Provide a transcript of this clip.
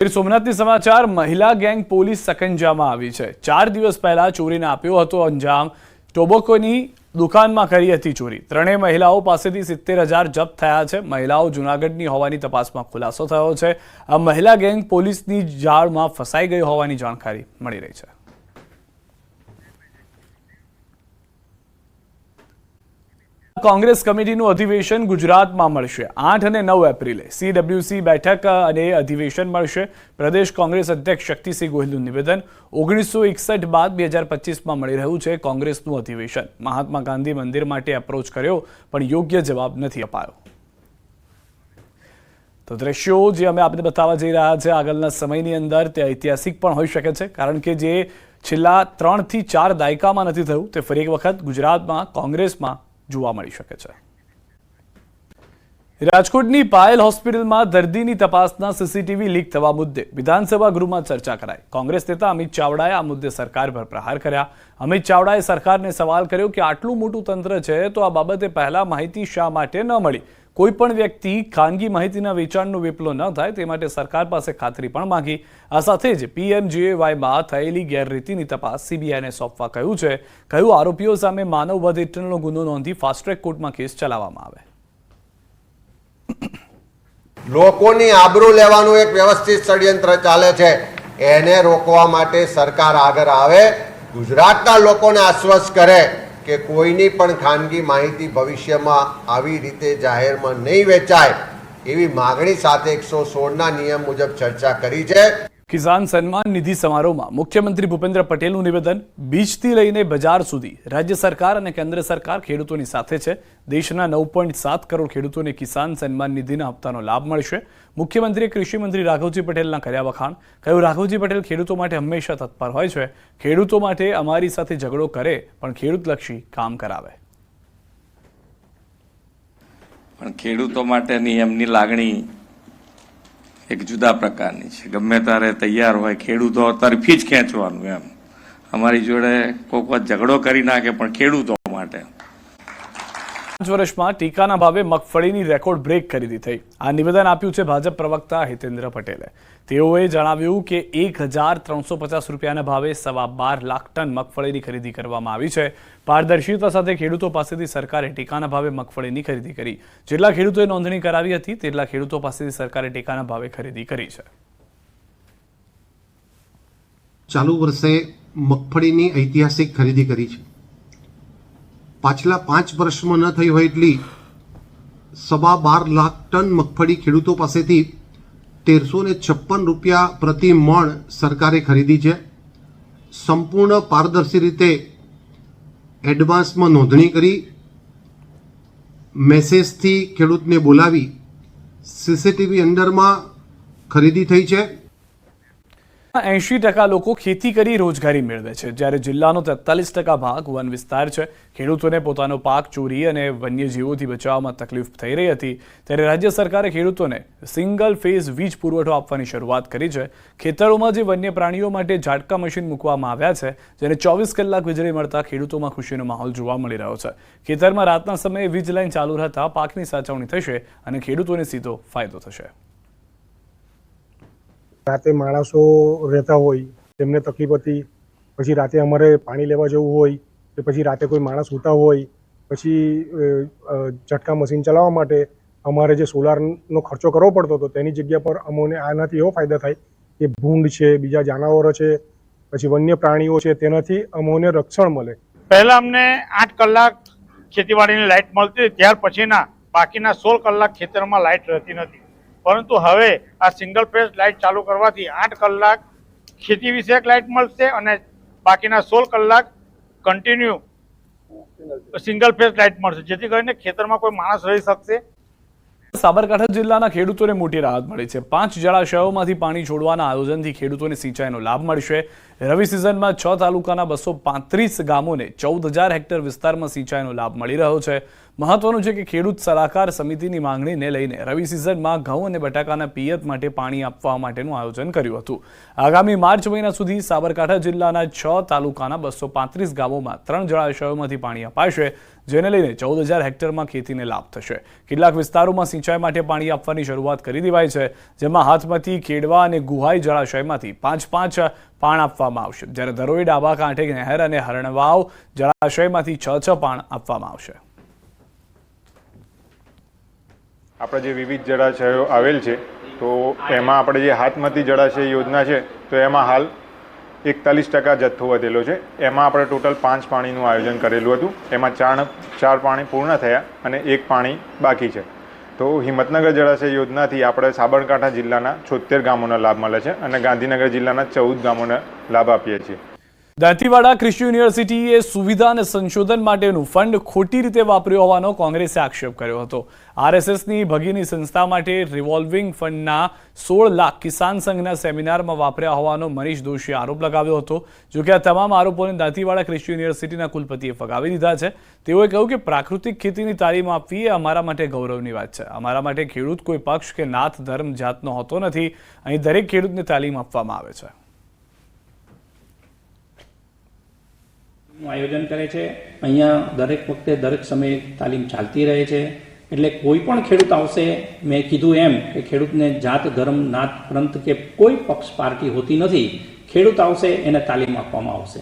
ગીર સોમનાથથી સમાચાર, મહિલા gang police સકંજામાં આવી છે. ચાર દિવસ પહેલા ચોરીને આપ્યો હતો અંજામ. ટોબોકોની દુકાનમાં કરી હતી ચોરી. ત્રણેય મહિલાઓ પાસેથી સિત્તેર હજાર જપ્ત થયા છે. મહિલાઓ જૂનાગઢની હોવાની તપાસમાં ખુલાસો થયો છે. આ મહિલા ગેંગ પોલીસની જાળમાં ફસાઈ ગઈ હોવાની જાણકારી મળી રહી છે. કોંગ્રેસ કમિટીનું અધિવેશન ગુજરાતમાં મળશે. આઠ અને નવ એપ્રિલે સીડબ્લ્યુસી બેઠક અને અધિવેશન મળશે. પ્રદેશ કોંગ્રેસ અધ્યક્ષ શક્તિસિંહ ગોહિલનું નિવેદન ઓગણીસો એકસઠ બાદ બે હજાર પચીસમાં મળી રહ્યું છે કોંગ્રેસનું અધિવેશન. મહાત્મા ગાંધી મંદિર માટે એપ્રોચ કર્યો, પણ યોગ્ય જવાબ નથી અપાયો. તો દ્રશ્યો જે અમે આપને બતાવવા જઈ રહ્યા છે, આગળના સમયની અંદર તે ઐતિહાસિક પણ હોઈ શકે છે, કારણ કે જે છેલ્લા ત્રણથી ચાર દાયકામાં નથી થયું, તે ફરી એક વખત ગુજરાતમાં, કોંગ્રેસમાં જોવા મળી શકે છે. રાજકોટની પાયલ હોસ્પિટલમાં દર્દીની તપાસના સીસીટીવી લીક થવા મુદ્દે વિધાનસભા ગૃહમાં ચર્ચા કરાઈ. કોંગ્રેસ નેતા અમિત ચાવડાએ આ મુદ્દે સરકાર પર પ્રહાર કર્યા. અમિત ચાવડાએ સરકારને સવાલ કર્યો કે આટલું મોટું તંત્ર છે તો આ બાબતે પહેલા માહિતી શા માટે ન મળી? કોઈ પણ વ્યક્તિ ખાનગી માહિતીના વેચાણનો વેપલો ન થાય તે માટે સરકાર પાસે ખાતરી પણ માંગી. આ સાથે જ પીએમજીએવાયમાં થયેલી ગેરરીતિની તપાસ સીબીઆઈને સોંપવા કહ્યું છે. કહ્યું, આરોપીઓ સામે માનવ હેઠળનો ગુનો નોંધી ફાસ્ટ્રેક કોર્ટમાં કેસ ચલાવવામાં આવે. લોકોની આબરૂ લેવાનું એક વ્યવસ્થિત ષડયંત્ર ચાલે છે. એને રોકવા માટે સરકાર આગળ આવે. ગુજરાતના લોકોને આશ્વસ્ત કરે. કે કોઈની પણ ખાનગી માહિતી ભવિષ્યમાં આવી રીતે જાહેરમાં નહીં વેચાય, એવી માગણી સાથે એકસો સોળના નિયમ મુજબ ચર્ચા કરી છે. કિસાન સન્માન નિધિ સમારોહમાં મુખ્યમંત્રી ભૂપેન્દ્ર પટેલનું નિવેદન, બીજથી લઈને બજાર સુધી. રાજ્ય સરકાર અને કેન્દ્ર સરકાર ખેડૂતોની સાથે છે. દેશના નવ સાત કરોડ ખેડૂતોને કિસાન સન્માન નિધિના હપ્તાનો લાભ મળશે. મુખ્યમંત્રીએ કૃષિમંત્રી રાઘવજી પટેલના કર્યા વખાણ. કહ્યું, રાઘવજી પટેલ ખેડૂતો માટે હંમેશા તત્પર હોય છે. ખેડૂતો માટે અમારી સાથે ઝઘડો કરે, પણ ખેડૂતલક્ષી કામ કરાવે. પણ ખેડૂતો માટેની એમની લાગણી એક જુદા પ્રકારની છે. ગમે ત્યારે તૈયાર હોય ખેડૂતો તરફી જ ખેંચવાનું એમ. અમારી જોડે કોઈક ઝઘડો કરી નાખે પણ ખેડૂતો માટે. પાંચ વર્ષમાં ટીકાના ભાવે મગફળીની રેકોર્ડ બ્રેક ખરીદી થઈ. આ નિવેદન આપ્યું છે ભાજપ પ્રવક્તા હિતેન્દ્ર પટેલે. તેઓએ જણાવ્યું કે એક રૂપિયાના ભાવે સવા બાર લાખ ટન મગફળીની ખરીદી કરવામાં આવી છે. પારદર્શિતા સાથે ખેડૂતો પાસેથી સરકારે ટેકાના ભાવે મગફળીની ખરીદી કરી. જેટલા ખેડૂતોએ નોંધણી કરાવી હતી, તેટલા ખેડૂતો પાસેથી સરકારે ટેકાના ભાવે ખરીદી કરી છે. ચાલુ વર્ષે મગફળીની ઐતિહાસિક ખરીદી કરી છે. પાછલા પાંચ વર્ષમાં ન થઈ હોય એટલી સવા બાર લાખ ટન મગફળી ખેડૂતો પાસેથી તેરસો ને છપ્પન રૂપિયા પ્રતિ મણ સરકારે ખરીદી છે. સંપૂર્ણ પારદર્શી રીતે એડવાન્સમાં નોંધણી કરી મેસેજથી ખેડૂતને બોલાવી સીસીટીવી અંડરમાં ખરીદી થઈ છે. એંશી ટકા લોકો ખેતી કરી રોજગારી મેળવે છે. જ્યારે જિલ્લાનો તેતાલીસ ટકા ભાગ વન વિસ્તાર છે. ખેડૂતોને પોતાનો પાક, ચોરી અને વન્યજીવોથી બચાવવામાં તકલીફ થઈ રહી હતી. ત્યારે રાજ્ય સરકારે ખેડૂતોને સિંગલ ફેઝ વીજ પુરવઠો આપવાની શરૂઆત કરી છે. ખેતરોમાં જે વન્ય પ્રાણીઓ માટે ઝાટકા મશીન મૂકવામાં આવ્યા છે, જેને ચોવીસ કલાક વીજળી મળતા ખેડૂતોમાં ખુશીનો માહોલ જોવા મળી રહ્યો છે. ખેતરમાં રાતના સમયે વીજ લાઈન ચાલુ રહેતા પાકની સાચવણી થશે અને ખેડૂતોને સીધો ફાયદો થશે. રાતે માણસો રહેતા હોય, તેમને તકલીફ હતી, પછી રાતે અમારે પાણી લેવા જવું હોય, કે પછી રાતે કોઈ માણસ સૂતા હોય, પછી ઝટકા મશીન ચલાવવા માટે અમારે જે સોલારનો ખર્ચો કરવો પડતો હતો, તેની જગ્યા પર અમોને આનાથી એવો ફાયદા થાય કે ભૂંડ છે, બીજા જાનવરો છે, પછી વન્ય પ્રાણીઓ છે, તેનાથી અમોને રક્ષણ મળે. પહેલા અમને આઠ કલાક ખેતીવાડીની લાઇટ મળતી ત્યાર પછીના બાકીના સોળ કલાક ખેતરમાં લાઇટ રહેતી નથી. પરંતુ હવે આ સિંગલ ફેઝ લાઇટ ચાલુ કરવાથી આઠ કલાક ખેતી વિષયક લાઇટ મળશે અને બાકીના સોળ કલાક કન્ટિન્યુ સિંગલ ફેઝ લાઇટ મળશે. જેથી કરીને ખેતરમાં કોઈ માણસ રહી શકશે. સાબરકાંઠા જિલ્લાના ખેડૂતોને મોટી રાહત મળી છે. પાંચ જળાશયોમાંથી પાણી છોડવાના આયોજનથી ખેડૂતોને સિંચાઈનો લાભ મળશે. રવિ સિઝનમાં છ તાલુકાના બસો ગામોને ચૌદ હેક્ટર વિસ્તારમાં સિંચાઈનો લાભ મળી રહ્યો છે. મહત્વનું છે કે ખેડૂત સલાહકાર સમિતિની માંગણીને લઈને રવિ સિઝનમાં ઘઉં અને બટાકાના પિયત માટે પાણી આપવા માટેનું આયોજન કર્યું હતું. આગામી માર્ચ મહિના સુધી સાબરકાંઠા જિલ્લાના છ તાલુકાના બસો પાંત્રીસ ગામોમાં ત્રણ જળાશયોમાંથી પાણી અપાશે, જેને લઈને ચૌદ હજાર હેક્ટરમાં ખેતીને લાભ થશે. કેટલાક વિસ્તારોમાં સિંચાઈ માટે પાણી આપવાની શરૂઆત કરી દેવાઈ છે, જેમાં હાથમાંથી ખેડવા અને ગુહાઈ જળાશયમાંથી પાંચ પાંચ પાણ આપવામાં આવશે. જ્યારે દરોઈ ડાબા કાંઠે નહેર અને હરણવાવ જળાશયમાંથી છ છ પાણ આપવામાં આવશે. આપણા જે વિવિધ જળાશયો આવેલ છે, તો એમાં આપણે જે હાથમતી જળાશય યોજના છે, તો એમાં હાલ એકતાલીસ ટકા જથ્થો વધેલો છે. એમાં આપણે ટોટલ પાંચ પાણીનું આયોજન કરેલું હતું. એમાં ચાર ચાર પાણી પૂર્ણ થયા અને એક પાણી બાકી છે. તો હિંમતનગર જળાશય યોજનાથી આપણે સાબરકાંઠા જિલ્લાના છોતેર ગામોનો લાભ મળે છે અને ગાંધીનગર જિલ્લાના ચૌદ ગામોને લાભ આપીએ છીએ. દાંતીવાડા કૃષિ યુનિવર્સિટીએ સુવિધા અને સંશોધન માટેનું ફંડ ખોટી રીતે વાપર્યો હોવાનો કોંગ્રેસે આક્ષેપ કર્યો હતો. આરએસએસની ભગીની સંસ્થા માટે રિવોલ્વિંગ ફંડના સોળ લાખ કિસાન સંઘના સેમિનારમાં વાપર્યા હોવાનો મનીષ દોશીએ આરોપ લગાવ્યો હતો. જોકે આ તમામ આરોપોને દાંતીવાડા કૃષિ યુનિવર્સિટીના કુલપતિએ ફગાવી દીધા છે. તેઓએ કહ્યું કે પ્રાકૃતિક ખેતીની તાલીમ આપવી એ અમારા માટે ગૌરવની વાત છે. અમારા માટે ખેડૂત કોઈ પક્ષ કે નાથ ધર્મ જાતનો હોતો નથી. અહીં દરેક ખેડૂતને તાલીમ આપવામાં આવે છે. નું આયોજન કરે છે. અહીંયા દરેક વખતે દરેક સમયે તાલીમ ચાલતી રહે છે. એટલે કોઈ પણ ખેડૂત આવશે, મેં કીધું એમ કે ખેડૂતને જાત ધર્મ, નાત પ્રાંત કે કોઈ પક્ષ પાર્ટી હોતી નથી. ખેડૂત આવશે, એને તાલીમ આપવામાં આવશે.